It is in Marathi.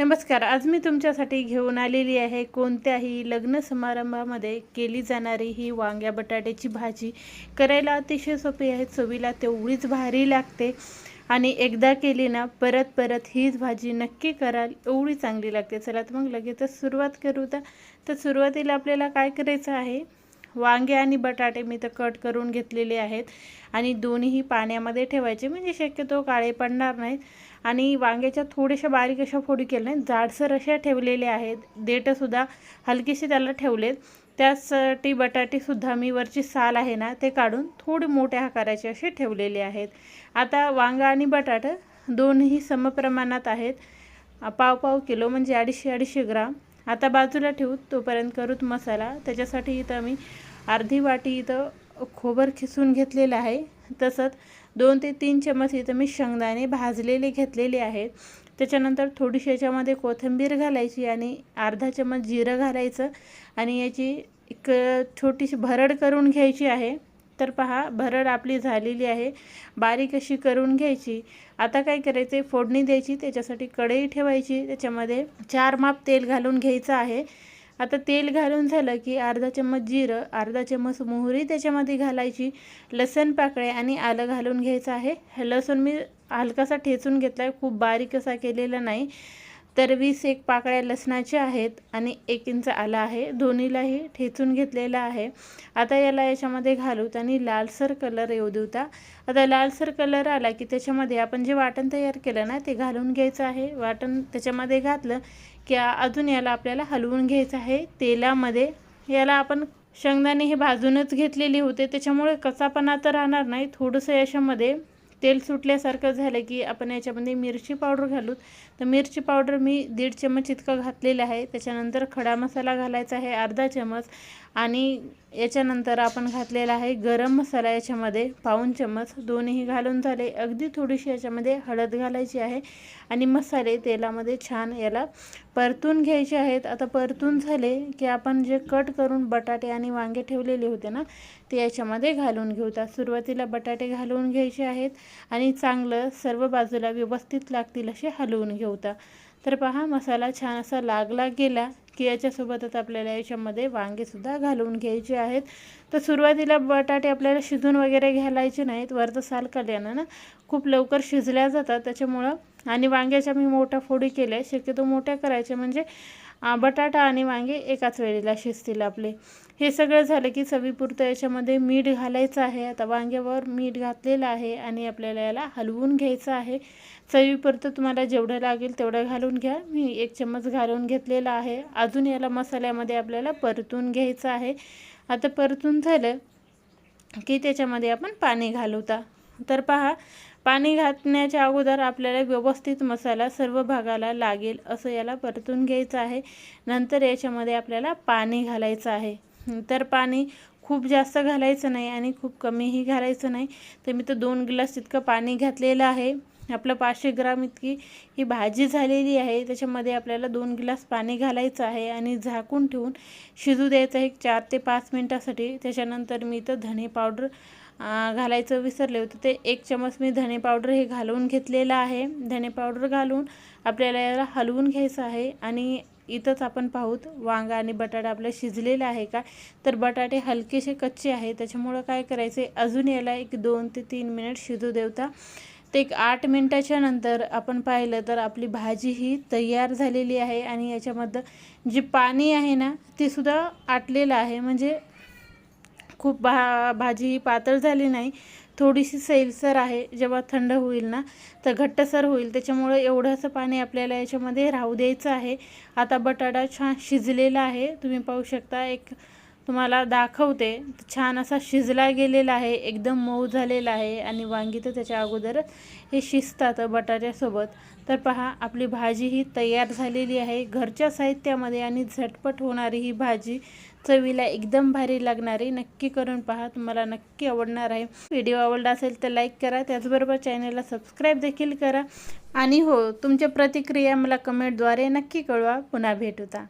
नमस्कार आज मी तुमच्यासाठी घेऊन आलेली आहे कोणत्याही लग्न समारंभामध्ये केली जाणारी ही वांग्या बटाट्याची भाजी. करायला अतिशय सोपी आहे चवीला तेवढीच भारी लागते. आणि एकदा केली ना परत परत हीच भाजी नक्की कराल एवढी चांगली लागते. चला तर मग लगेचच सुरुवात करू तर तर सुरुवातीला आपल्याला काय करायचं आहे? वांगे आणि बटाटे मी तर कट करून घेतलेले आहेत. आणि दोन्हीही पाण्यामध्ये ठेवायचे. म्हणजे शक्यतो काळे पडणार नाहीत. आणि वांग्याच्या थोड्याशा बारीक अशा फोडी केल्या नाहीत. जाडसर अशा ठेवलेल्या आहेत. देठंसुद्धा हलकीशी त्याला ठेवलेत. त्यासाठी बटाटेसुद्धा मी वरची साल आहे ना ते काढून थोडे मोठ्या आकाराचे असे ठेवलेले आहेत. आता वांगा आणि बटाटा दोन्ही समप्रमाणात आहेत. पाव पाव किलो म्हणजे अडीचशे अडीचशे ग्राम. आता बाजूला ठेवू तोपर्यंत करूत मसाला. त्याच्यासाठी इथं मी अर्धी वाटी इथं खोबर खिसून घेतलेलं आहे. तसंच दोन ते तीन चमच इथं मी शेंगदाणे भाजलेले घेतलेले आहेत. त्याच्यानंतर थोडीशी याच्यामध्ये कोथिंबीर घालायची आणि अर्धा चमच जिरं घालायचं. आणि याची एक छोटीशी भरड करून घ्यायची आहे. तर पहा भरड आपली झालेली आहे. बारीक अशी करून घ्यायची. आता काय करायचं? फोडणी द्यायची त्याच्यासाठी कढई ठेवायची. त्याच्यामध्ये चार माप तेल घालून घ्यायचं आहे. आता तेल घालून झालं की अर्धा चम्मच जिरं अर्धा चम्मच मोहरी त्याच्यामध्ये घालायची. लसण पाकळे आणि आलं घालून घ्यायचं आहे. लसूण मी हलकासा ठेचून घेतला आहे खूप बारीक असा केलेला नाही. तर वीस एक पाकळ्या लसणाच्या आहेत आणि एक इंच आला आहे. दोन्हीलाही ठेचून घेतलेला आहे. आता याला याच्यामध्ये घालूत आणि लालसर कलर येऊ देऊता. आता लालसर कलर आला की त्याच्यामध्ये आपण जे वाटण तयार केलं ना ते घालून घ्यायचं आहे. वाटण त्याच्यामध्ये घातलं की अजून याला आपल्याला हलवून घ्यायचं आहे. तेलामध्ये याला आपण शेंगदाणे हे भाजूनच घेतलेले होते. त्याच्यामुळे कसापणा तर राहणार नाही. थोडंसं याच्यामध्ये तेल सुटल्यासारखं झालं की आपण याच्यामध्ये मिरची पावडर घालू तर मिरची पावडर मी दीड चमच इतकं घातलेलं आहे. त्याच्यानंतर खडा मसाला घालायचा आहे अर्धा चमच आणि याच्यानंतर आपण घातलेला आहे गरम मसाला याच्यामध्ये पाऊन चम्मच. दोन्ही घालून झाले. अगदी थोडीशी याच्यामध्ये हळद घालायची आहे आणि मसाले तेलामध्ये छान याला परतून घ्यायचे आहेत. आता परतून झाले की आपण जे कट करून बटाटे आणि वांगे ठेवलेले होते ना ते याच्यामध्ये घालून घेऊतात सुरुवातीला बटाटे घालून घ्यायचे आहेत आणि चांगलं सर्व बाजूला व्यवस्थित लागतील असे हलवून घेऊता तर पहा मसाला छान असा लागला गेला की याच्यासोबतच आपल्याला याच्यामध्ये वांगेसुद्धा घालून घ्यायचे आहेत. तर सुरुवातीला बटाटे आपल्याला शिजून वगैरे घालायचे नाहीत वरचं साल काढल्यानं ना खूप लवकर शिजल्या जातात. त्याच्यामुळं आणि वांग्याच्या मी मोठ्या फोडी केल्या शक्यतो मोठ्या करायच्या. म्हणजे बटाटा आणि वांगे एकाच वेळेला शिजतील आपले. हे सगळं झालं की चवीपुरतं याच्यामध्ये मीठ घालायचं आहे. आता वांग्यावर मीठ घातलेलं आहे आणि आपल्याला याला हलवून घ्यायचं आहे. चवीपुरतं तुम्हाला जेवढं लागेल तेवढं घालून घ्या. मी एक चम्मच घालून घेतलेला आहे. अजून याला मसाल्यामध्ये आपल्याला परतून घ्यायचं आहे. आता परतून झालं की त्याच्यामध्ये आपण पाणी घालवता तर पहा पाणी घातण्याच्या अगोदर आपल्याला व्यवस्थित मसाला सर्व भागाला लागेल असं याला परतून घ्यायचं आहे. नंतर याच्यामध्ये आपल्याला पाणी घालायचं आहे. तर पाणी खूप जास्त घालायचं नाही आणि खूप कमीही घालायचं नाही. तर मी तर दोन ग्लास इतकं पाणी घातलेलं आहे. आपलं पाचशे ग्राम इतकी ही भाजी झालेली आहे. त्याच्यामध्ये आपल्याला दोन गिलास पाणी घालायचं आहे आणि झाकून ठेवून शिजू द्यायचं आहे. चार ते पाच मिनटासाठी. त्याच्यानंतर मी इथं धणे पावडर घालायचं विसरले होते. ते एक चमच मी धणे पावडर हे घालवून घेतलेलं आहे. धणे पावडर घालून आपल्याला याला हलवून घ्यायचं आहे आणि इथंच आपण पाहूत वांगा आणि बटाटा आपलं शिजलेला आहे का? तर बटाटे हलकेसे कच्चे आहे त्याच्यामुळं काय करायचे अजून याला एक दोन ते तीन मिनिट शिजू देवता ते एक आठ मिनटाच्या नंतर आपण पाहिलं तर आपली भाजी ही तयार झालेली आहे आणि याच्यामध्ये जे पाणी आहे ना ते सुद्धा आटलेलं आहे. म्हणजे खूप भा भाजी पातळ झाली नाही. थोडीशी सैलसर आहे. जेव्हा थंड होईल ना तर घट्टसर होईल. त्याच्यामुळं एवढंसं पाणी आपल्याला याच्यामध्ये राहू द्यायचं आहे. आता बटाटा छान शिजलेला आहे. तुम्ही पाहू शकता एक तुम्हाला दाखवते. छान असा शिजला गेलेला आहे. एकदम मऊ झालेला आहे आणि वांगी तर त्याच्या अगोदर हे शिजतात बटाट्यासोबत. तर पहा आपली भाजी ही तयार झालेली आहे. घरच्या साहित्यामध्ये आणि झटपट होणारी ही भाजी चवीला एकदम भारी लागणारी. नक्की करून पहा तुम्हाला नक्की आवडणार आहे. व्हिडिओ आवडला असेल तर लाईक करा. त्याचबरोबर चॅनलला सबस्क्राईब देखील करा. आणि हो तुमच्या प्रतिक्रिया मला कमेंटद्वारे नक्की कळवा. पुन्हा भेटूता